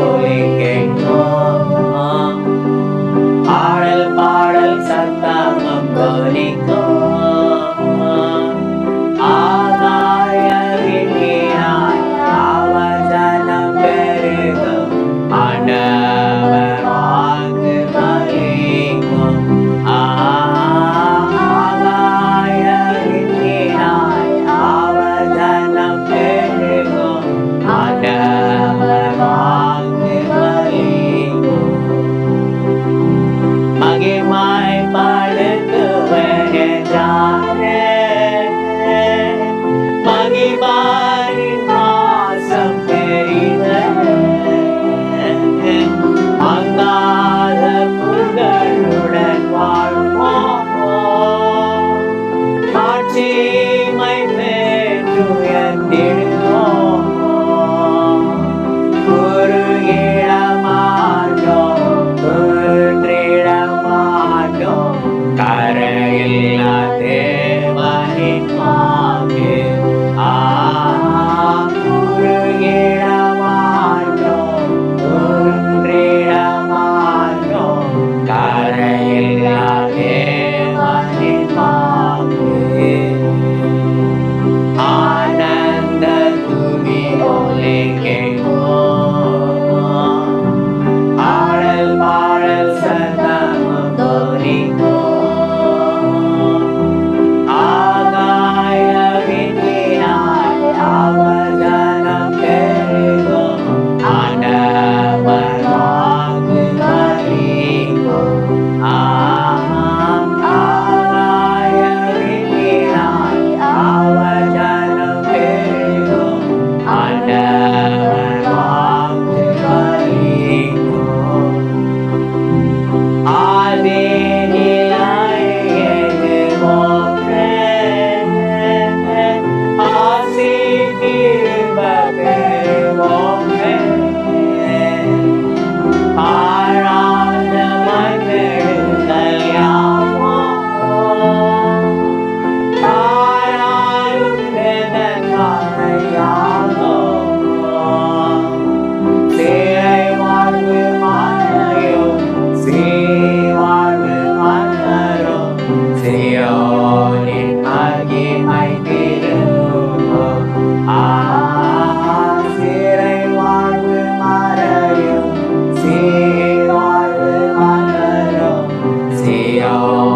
ஒலி ஆடல் பாடல் சத்தாமம் கொலிக்கும் Jesus. Amen. Senhor.